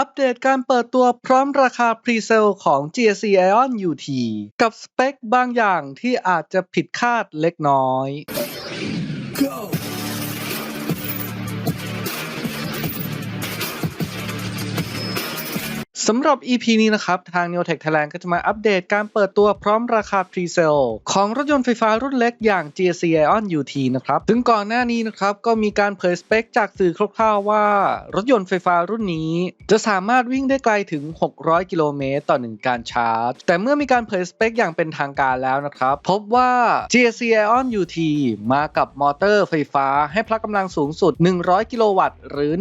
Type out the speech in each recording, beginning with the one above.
อัปเดตการเปิดตัวพร้อมราคาพรีเซลของ GSC Ion UT กับสเปคบางอย่างที่อาจจะผิดคาดเล็กน้อย สำหรับ EP นี้นะครับ ทาง Neotech Thailand ก็จะมาอัปเดตการเปิดตัวพร้อมราคาพรีเซลของรถยนต์ไฟฟ้ารุ่นเล็กอย่าง GSC Ion UT นะครับซึ่งก่อนหน้านี้นะครับ ก็มีการเผยสเปคจากสื่อคร่าวๆว่า รถยนต์ไฟฟ้ารุ่นนี้ จะสามารถวิ่งได้ไกลถึง 600 กิโลเมตรต่อหนึ่งการชาร์จ แต่เมื่อมีการเผยสเปคอย่างเป็นทางการแล้วนะครับ พบว่า GSC Ion UT มากับมอเตอร์ไฟฟ้าให้พละกำลังสูงสุด 100 กิโลวัตต์หรือ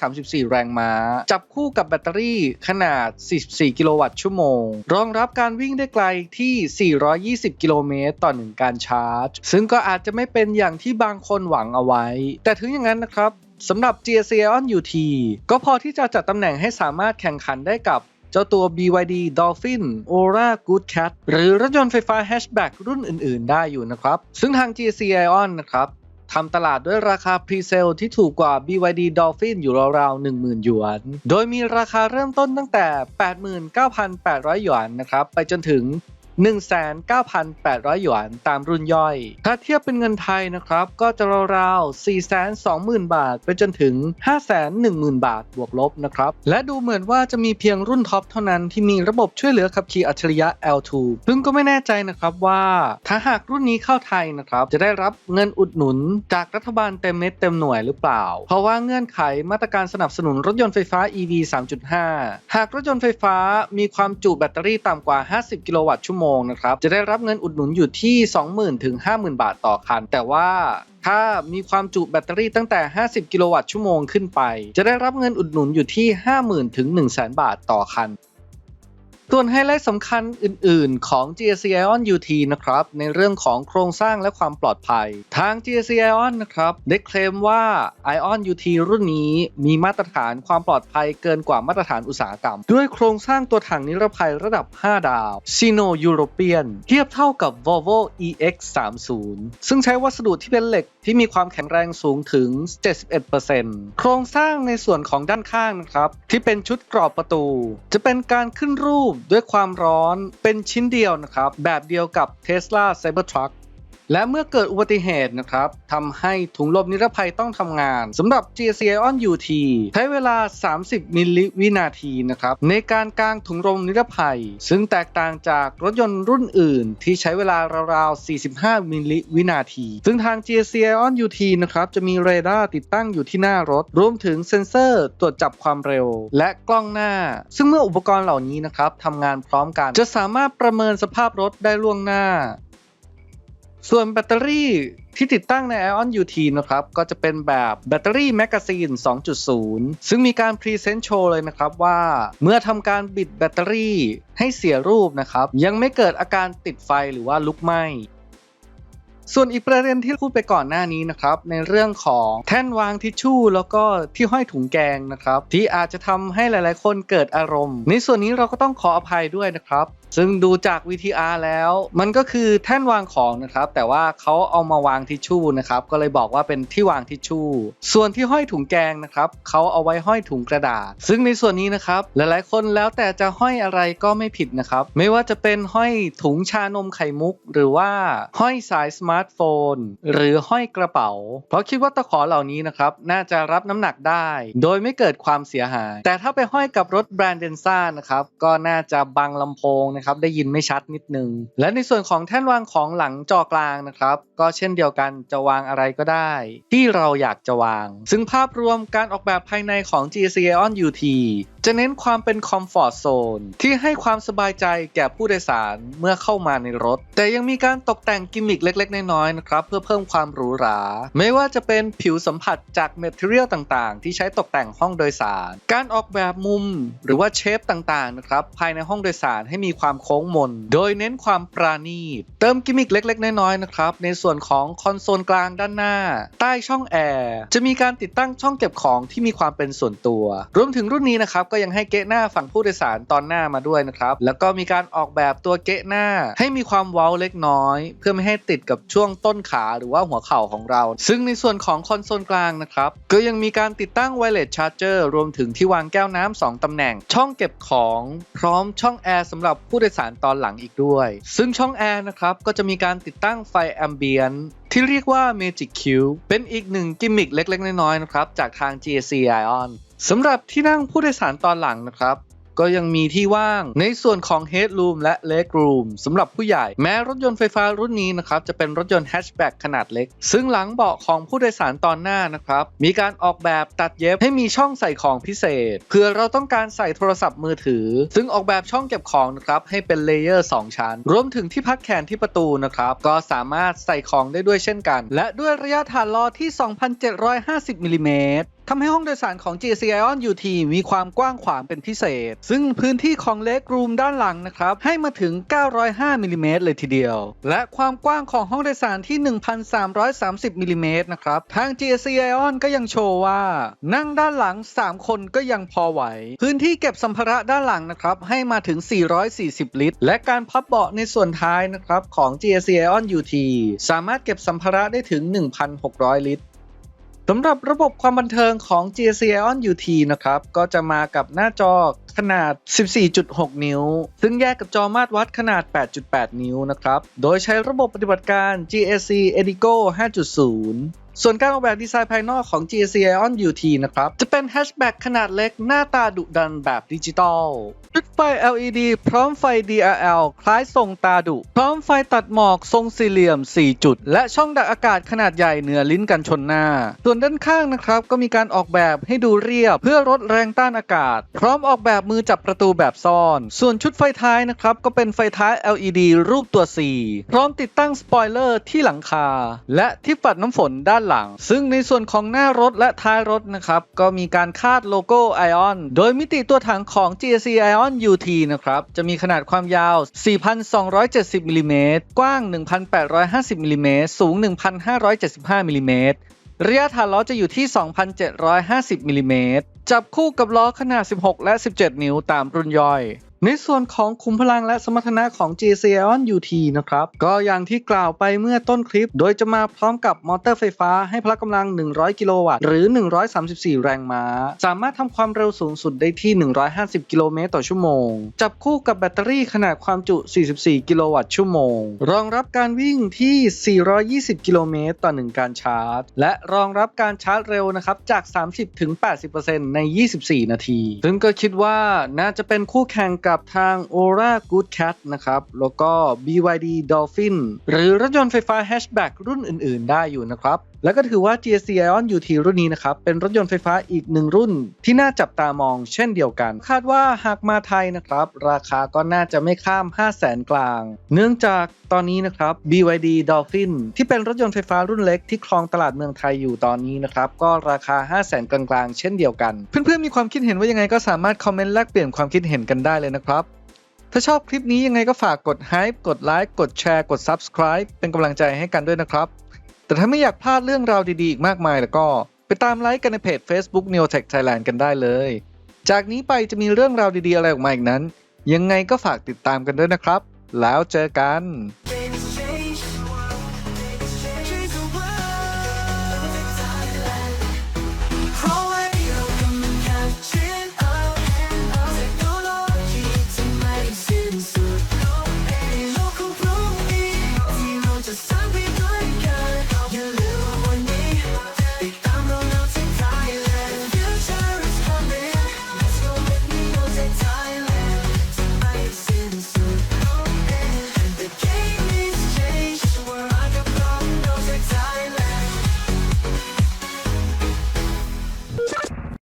134 แรงม้า จับคู่กับแบตเตอรี่ขนาด44 กิโลวัตต์ชั่วโมง รองรับการวิ่งได้ไกลที่ 420 กิโลเมตรต่อหนึ่งการชาร์จ ซึ่งก็อาจจะไม่เป็นอย่างที่บางคนหวังเอาไว้ แต่ถึงอย่างนั้นนะครับสำหรับ GSC Ion UT ก็พอที่จะจัดตำแหน่งให้สามารถแข่งขันได้กับเจ้าตัว BYD Dolphin Aura Good Cat หรือรถยนต์ไฟฟ้าแฮชแบ็กรุ่นอื่น ๆ ได้อยู่นะครับ ซึ่งทาง GSC Ion นะครับ ทำตลาดด้วยราคาพรีเซลที่ถูกกว่า BYD Dolphin อยู่ราวๆ10,000 หยวน โดยมีราคาเริ่มต้นตั้งแต่ 89,800 หยวนนะครับ ไปจนถึง 19,800 หยวนตามรุ่นย่อย ถ้าเทียบเป็นเงินไทยนะครับ ก็จะราวๆ 420,000 บาท ไปจนถึง 510,000 บาทบวกลบนะครับ และดูเหมือนว่าจะมีเพียงรุ่นท็อปเท่านั้นที่มีระบบช่วยเหลือขับขี่อัจฉริยะ L2 ซึ่งก็ไม่แน่ใจนะครับว่า ถ้าหากรุ่นนี้เข้าไทยนะครับ จะได้รับเงินอุดหนุนจากรัฐบาลเต็มเม็ดเต็มหน่วยหรือเปล่า เพราะว่าเงื่อนไขมาตรการสนับสนุนรถยนต์ไฟฟ้า EV 3.5 หากรถยนต์ไฟฟ้ามีความจุแบตเตอรี่ต่ำกว่า 50 กิโลวัตต์ชั่วโมงนะครับ จะได้รับเงินอุดหนุนอยู่ที่ 20,000ถึง50,000 บาทต่อคัน แต่ว่าถ้ามีความจุแบตเตอรี่ตั้งแต่ 50 กิโลวัตต์ชั่วโมงขึ้นไป จะได้รับเงินอุดหนุนอยู่ที่ 50,000ถึง100,000 บาทต่อคัน ส่วนไฮไลท์สำคัญอื่น ๆ ของ GSC Ion UT นะครับ ในเรื่องของโครงสร้างและความปลอดภัย ทาง GSC Ion นะครับ ได้เคลมว่า Ion UT รุ่นนี้มีมาตรฐานความปลอดภัยเกินกว่ามาตรฐานอุตสาหกรรม ด้วยโครงสร้างตัวถังนิรภัยระดับ 5 ดาว Sino European เทียบเท่ากับ Volvo EX30 ซึ่งใช้วัสดุที่เป็นเหล็กที่มีความแข็งแรงสูงถึง 71%โครงสร้างในส่วนของด้านข้างนะครับที่เป็นชุดกรอบประตู จะเป็นการขึ้นรูปด้วยความร้อนเป็นชิ้นเดียวนะครับ แบบเดียวกับ Tesla Cybertruck และเมื่อเกิดอุบัติเหตุนะครับทำให้ถุงลมนิรภัยต้องทำงานสำหรับ GCI On UT ใช้เวลา 30 มิลลิวินาทีนะครับในการกางถุงลมนิรภัย ซึ่งแตกต่างจากรถยนต์รุ่นอื่น ที่ใช้เวลาราวๆ 45 มิลลิวินาที ซึ่งทาง GCI On UT นะครับจะมีเรดาร์ติดตั้งอยู่ที่หน้ารถ รวมถึงเซ็นเซอร์ตรวจจับความเร็ว และกล้องหน้า ซึ่งเมื่ออุปกรณ์เหล่านี้นะครับทำงานพร้อมกัน จะสามารถประเมินสภาพรถได้ล่วงหน้า ส่วนแบตเตอรี่ที่ติดตั้งใน Ion UT นะครับ ก็จะเป็นแบบแบตเตอรี่แมกกาซีน 2.0 ซึ่งมีการพรีเซนต์โชว์เลยนะครับว่าเมื่อทำการบิดแบตเตอรี่ให้เสียรูปนะครับ ยังไม่เกิดอาการติดไฟหรือว่าลุกไหม้ส่วนอีกประเด็นที่พูดไปก่อนหน้านี้นะครับ ในเรื่องของแท่นวางทิชชู่ แล้วก็ที่ห้อยถุงแกงนะครับ ที่อาจจะทำให้หลาย ๆ คนเกิดอารมณ์ ในส่วนนี้เราก็ต้องขออภัยด้วยนะครับซึ่งดูจาก VTR แล้ว มันก็คือแท่นวางของนะครับ แต่ว่าเขาเอามาวางทิชชู่นะครับ ก็เลยบอกว่าเป็นที่วางทิชชู่ ส่วนที่ห้อยถุงแกงนะครับเขาเอาไว้ห้อยถุงกระดาษ ซึ่งในส่วนนี้นะครับ หลายๆ คนแล้วแต่จะห้อยอะไรก็ไม่ผิดนะครับ ไม่ว่าจะเป็นห้อยถุงชานมไข่มุก หรือว่าห้อยสายสมาร์ทโฟน หรือห้อยกระเป๋า เพราะคิดว่าตะขอเหล่านี้นะครับ น่าจะรับน้ำหนักได้ โดยไม่เกิดความเสียหาย แต่ถ้าไปห้อยกับรถแบรนด์เดนซ่านะครับ ก็น่าจะบังลำโพงนะครับได้ยินไม่ชัดนิดนึง และในส่วนของแท่นวางของหลังจอกลางนะครับก็เช่นเดียวกันจะวางอะไรก็ได้ ที่เราอยากจะวาง ซึ่งภาพรวมการออกแบบภายในของ GSC Ion UT จะเน้นความเป็นคอมฟอร์ z โซนที่ให้ความสบายใจแก่ผู้โดยสารเมื่อเข้ามาในรถ แต่ยังมีการตกแต่งกิมมิคเล็ก ๆ น้อยๆนะครับเพื่อเพิ่มความหรูหรา ไม่ว่าจะเป็นผิวสัมผัสจากเมทเทียลต่างๆ ที่ใช้ตกแต่งห้องโดยสาร การออกแบบมุมหรือว่าเชฟต่างๆนะครับภายในห้องโดยสารให้มีความโค้งมน โดยเน้นความปราณีตเติมกิมมิคเล็ก ๆ น้อยๆนะครับในส่วนของคอนโซลกลางด้านหน้า ใต้ช่องแอร์จะมีการติดตั้งช่องเก็บของที่มีความเป็นส่วนตัว รวมถึงรุ่นนี้นะครับก็ก็ยังให้เกะหน้าฝั่งผู้โดยสารตอนหน้ามาด้วยนะครับ แล้วก็มีการออกแบบตัวเกะหน้า ให้มีความเว้าเล็กน้อย เพื่อไม่ให้ติดกับช่วงต้นขาหรือว่าหัวเข่าของเรา ซึ่งในส่วนของคอนโซลกลางนะครับ ก็ยังมีการติดตั้งไวเลสชาร์จเจอร์รวมถึงที่วางแก้วน้ำสองตำแหน่ง ช่องเก็บของพร้อมช่องแอร์สำหรับผู้โดยสารตอนหลังอีกด้วย ซึ่งช่องแอร์นะครับก็จะมีการติดตั้งไฟแอมเบียนที่เรียกว่า Magic Q เป็นอีกหนึ่งกิมมิคเล็กๆ น้อยๆ นะครับ จากทาง GSC Ion สำหรับที่นั่งผู้โดยสารตอนหลังนะครับ ก็ยังมีที่ว่างในส่วนของ Headroom และ Legroom สำหรับผู้ใหญ่ แม้รถยนต์ไฟฟ้ารุ่นนี้นะครับ จะเป็นรถยนต์แฮชแบ็กขนาดเล็ก ซึ่งหลังเบาะของผู้โดยสารตอนหน้านะครับ มีการออกแบบตัดเย็บให้มีช่องใส่ของพิเศษเพื่อเราต้องการใส่โทรศัพท์มือถือ ซึ่งออกแบบช่องเก็บของนะครับให้เป็นเลเยอร์ 2 ชั้น รวมถึงที่พักแขนที่ประตูนะครับก็สามารถใส่ของได้ด้วยเช่นกัน และด้วยระยะฐานล้อที่ 2,750มิลลิเมตร ทำให้ห้องโดยสารของ GC Ion UT มีความกว้างขวางเป็นพิเศษ ซึ่งพื้นที่ของเล็กรูมด้านหลังนะครับ ให้มาถึง 905มิลลิเมตรเลยทีเดียว และความกว้างของห้องโดยสารที่ 1,330มิลลิเมตรนะครับ ทาง GC Ion ก็ยังโชว์ว่า นั่งด้านหลัง 3 คนก็ยังพอไหว พื้นที่เก็บสัมภาระด้านหลังนะครับให้มาถึง 440 ลิตร และการพับเบาะในส่วนท้ายนะครับของ GC Ion UT สามารถเก็บสัมภาระได้ถึง 1,600 ลิตร สำหรับระบบความบันเทิงของ GSC Ion UT นะครับ ก็จะมากับหน้าจอ ขนาด 14.6 นิ้ว ซึ่งแยกกับจอมาตรวัดขนาด 8.8 นิ้วนะครับ โดยใช้ระบบปฏิบัติการ GSC Edigo 5.0ส่วนการออกแบบดีไซน์ภายนอกของ GSC Ion UT นะครับ จะเป็นแฮชแบ็กขนาดเล็กหน้าตาดุดันแบบดิจิตอลชุดไฟ LED พร้อมไฟ DRL คล้ายทรงตาดุ พร้อมไฟตัดหมอกทรงสี่เหลี่ยม 4 จุด และช่องดักอากาศขนาดใหญ่เหนือลิ้นกันชนหน้า ส่วนด้านข้างนะครับ ก็มีการออกแบบให้ดูเรียบเพื่อลดแรงต้านอากาศ พร้อมออกแบบมือจับประตูแบบซ่อน ส่วนชุดไฟท้ายนะครับ ก็เป็นไฟท้าย LED รูปตัว C พร้อมติดตั้งสปอยเลอร์ที่หลังคา และที่ปัดน้ำฝนด้านหลัง ซึ่งในส่วนของหน้ารถและท้ายรถนะครับ ก็มีการคาดโลโก้ Ion โดยมิติตัวถังของ GSC Ion UT นะครับ จะมีขนาดความยาว 4,270มิลลิเมตรกว้าง 1,850มิลลิเมตรสูง 1,575มิลลิเมตร ระยะฐานล้อจะอยู่ที่ 2,750มิลลิเมตรจับคู่กับล้อขนาด 16 และ 17 นิ้วตามรุ่นย่อย ในส่วนของคุมพลังและสมรรถนะของ GC Ion UT นะครับ ก็อย่างที่กล่าวไปเมื่อต้นคลิป โดยจะมาพร้อมกับมอเตอร์ไฟฟ้าให้พละกำลัง 100 กิโลวัตต์ หรือ 134 แรงม้า สามารถทำความเร็วสูงสุดได้ที่ 150 กิโลเมตรต่อชั่วโมง จับคู่กับแบตเตอรี่ขนาดความจุ 44 กิโลวัตต์ชั่วโมง รองรับการวิ่งที่ 420 กิโลเมตรต่อ 1 การชาร์จ และรองรับการชาร์จเร็วนะครับจาก 30ถึง80%ใน 24 นาที ซึ่งก็คิดว่าน่าจะเป็นคู่แข่งกับทาง Aura Good Cat นะครับ แล้วก็ BYD Dolphin หรือรถยนต์ไฟฟ้าแฮชแบ็กรุ่นอื่น ๆ ได้อยู่นะครับแล้วก็ถือว่า GSC Ion UT รุ่นนี้นะครับ เป็นรถยนต์ไฟฟ้าอีกหนึ่งรุ่นที่น่าจับตามองเช่นเดียวกัน คาดว่าหากมาไทยนะครับ ราคาก็น่าจะไม่ข้าม 5 0 0แสนกลาง เนื่องจากตอนนี้นะครับ BYD Dolphin ที่เป็นรถยนต์ไฟฟ้ารุ่นเล็กที่ครองตลาดเมืองไทยอยู่ตอนนี้นะครับ ก็ราคา 5 0 0แสนกลางๆ เช่นเดียวกัน เพื่อนๆมีความคิดเห็นว่ายังไงก็สามารถคอมเมนต์แลกเปลี่ยนความคิดเห็นกันได้เลยนะครับถ้าชอบคลิปนี้ยังไงก็ฝากกด Hype กดไลค์กดแชร์กด Subscribe เป็นกำลังใจให้กันด้วยนะครับ แต่ถ้าไม่อยากพลาดเรื่องราวดีๆ อีกมากมายแล้วก็ ไปตามไลค์กันในเพจ Facebook Neotech Thailand กันได้เลย จากนี้ไปจะมีเรื่องราวดีๆ อะไรออกมาอีกนั้น ยังไงก็ฝากติดตามกันด้วยนะครับ แล้วเจอกัน